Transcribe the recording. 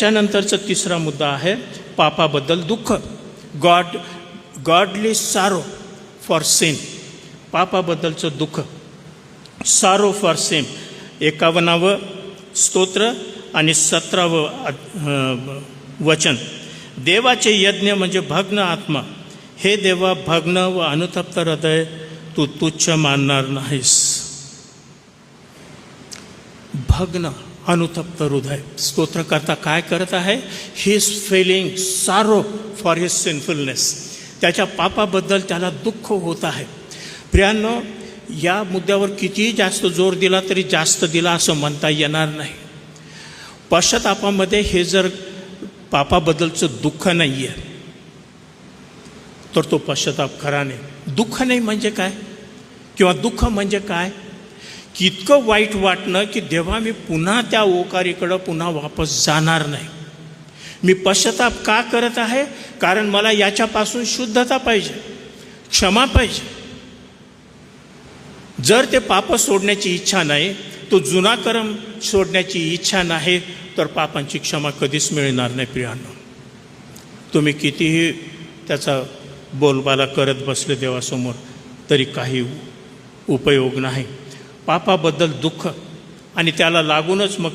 त्यानंतरचा तिसरा मुद्दा आहे पापाबद्दल दुःख. God godly sorrow for same पापाबद्दलचं दुःख. सारो फॉर सेम एकावन्नावं स्तोत्र आणि सतरावं वचन. देवाचे यज्ञ म्हणजे भग्न आत्मा. हे देवा भग्न व अनुतप्त हृदय तू तुच्छ मानणार नाहीस. भग्न. अनुतप्त हृदय. स्तोत्रकर्ता काय करत आहे? ही feeling sorrow for his sinfulness त्याच्या पापाबद्दल त्याला दुःख होत आहे. प्रियांनो या मुद्द्यावर कितीही जास्त जोर दिला तरी जास्त दिला असं म्हणता येणार नाही. पश्चातापामध्ये हे जर पापाबद्दलचं दुःख नाही आहे तर तो पश्चाताप खरा नाही. दुःख नाही म्हणजे काय? किंवा दुःख म्हणजे काय? की इतकं वाईट वाटणं की देवा मी पुन्हा त्या ओकारीकडं पुन्हा वापस जाणार नाही. मी पश्चाताप का करत आहे? कारण मला याच्यापासून शुद्धता पाहिजे क्षमा पाहिजे. जर ते पाप सोडण्याची इच्छा नाही तो जुना कर्म सोडण्याची इच्छा नाही तर पापांची क्षमा कधीच मिळणार नाही प्रियांना. तुम्ही कितीही त्याचा बोलबाला करत बसले देवासमोर तरी काही उपयोग नाही. पापाबद्दल दुःख आणि त्याला लागूनच मग